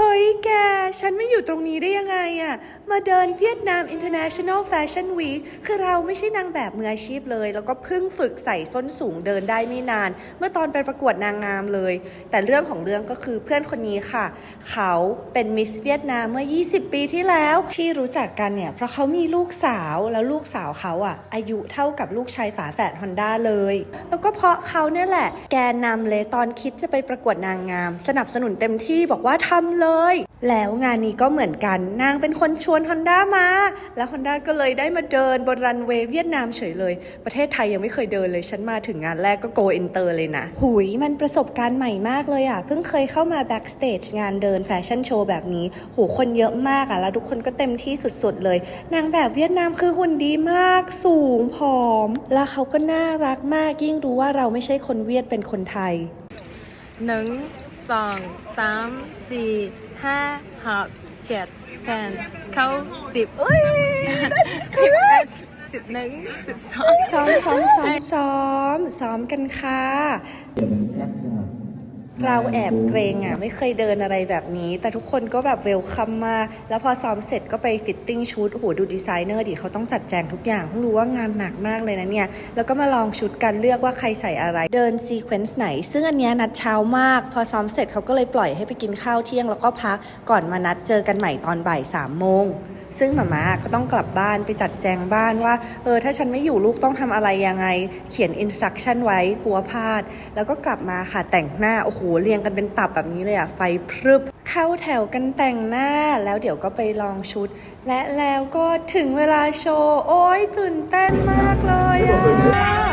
เฮ้ยแก ฉันไม่อยู่ตรงนี้ได้ยังไงอะมาเดินเวียดนาม International Fashion Week คือเราไม่ใช่นางแบบมืออาชีพเลย แล้วก็เพิ่งฝึกใส่ส้นสูงเดินได้ไม่นาน เมื่อตอนไปประกวดนางงามเลย แต่เรื่องของเรื่องก็คือเพื่อนคนนี้ค่ะ เขาเป็นมิสเวียดนามเมื่อ 20 ปีที่แล้ว ที่รู้จักกันเนี่ย เพราะเขามีลูกสาวแล้วลูกสาวเขาอะอายุเท่ากับลูกชายฝาแฝดฮอนด้าเลย แล้วก็เพราะเขาเนี่ยแหละ แกนนำเลยตอนคิดจะไปประกวดนางงาม สนับสนุนเต็มที่บอกว่าทำเลยแล้วงานนี้ก็เหมือนกันนางเป็นคนชวนฮอนด้ามา แล้วฮอนด้าก็เลยได้มาเดินบนรันเวย์เวียดนามเฉยเลย ประเทศไทยยังไม่เคยเดินเลย ฉันมาถึงงานแรกก็โกอินเตอร์เลยนะ หุยมันประสบการณ์ใหม่มากเลยอะ เพิ่งเคยเข้ามาแบ็กสเตจงานเดินแฟชั่นโชว์แบบนี้โหคนเยอะมากอะ แล้วทุกคนก็เต็มที่สุดๆเลย นางแบบเวียดนามคือหุ่นดีมาก สูงผอม แล้วเขาก็น่ารักมากยิ่งรู้ว่าเราไม่ใช่คนเวียดเป็นคนไทยหนึ่ง สองสามสี่ห้าหกเจ็ดแปดเก้าสิบสิบเอ็ดสิบหนึ่งสิบสองซ้อมซ้อมซ้อมซ้อมซ้อมกันค่ะ เราแอบเกรงอะ ไม่เคยเดินอะไรแบบนี้ แต่ทุกคนก็แบบเวลคัมมากแล้วพอซ้อมเสร็จก็ไปฟิตติ้งชุดโอ้โหดูดีไซเนอร์ดิเขาต้องจัดแจงทุกอย่างเพิ่งรู้ว่างานหนักมากเลยนะเนี่ย แล้วก็มาลองชุดกันเลือกว่าใครใส่อะไร เดินซีเควนซ์ไหน ซึ่งอันเนี้ยนัดเช้ามาก พอซ้อมเสร็จเขาก็เลยปล่อยให้ไปกินข้าวเที่ยง แล้วก็พักก่อนมานัดเจอกันใหม่ตอนบ่ายสามโมง ซึ่งหมาม่าก็ต้องกลับบ้านไปจัดแจงบ้านว่า เออ ถ้าฉันไม่อยู่ลูกต้องทำอะไรยังไง เขียนอินสตรั c ชั่นไว้กลัวพลาด แล้วก็กลับมาค่ะแต่งหน้า โอ้โห เรียงกันเป็นตับแบบนี้เลยอะไฟพรึบ เข้าแถวกันแต่งหน้า แล้วเดี๋ยวก็ไปลองชุด และแล้วก็ถึงเวลาโชว์ โอ้ยตื่นเต้นมากเลยอะ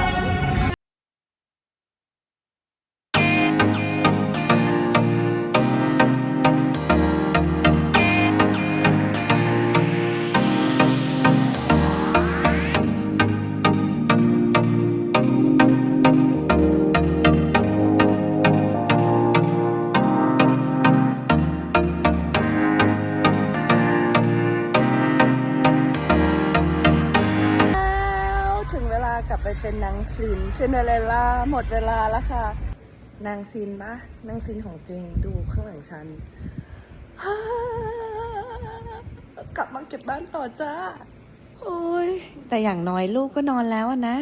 เป็นนางซินซินเดอเรลล่าหมดเวลาแล้วค่ะ นางซินปะนางซินของจริงดูข้างหลังฉัน กลับมาเก็บบ้านต่อจ้า โอ้ยแต่อย่างน้อยลูกก็นอนแล้วนะ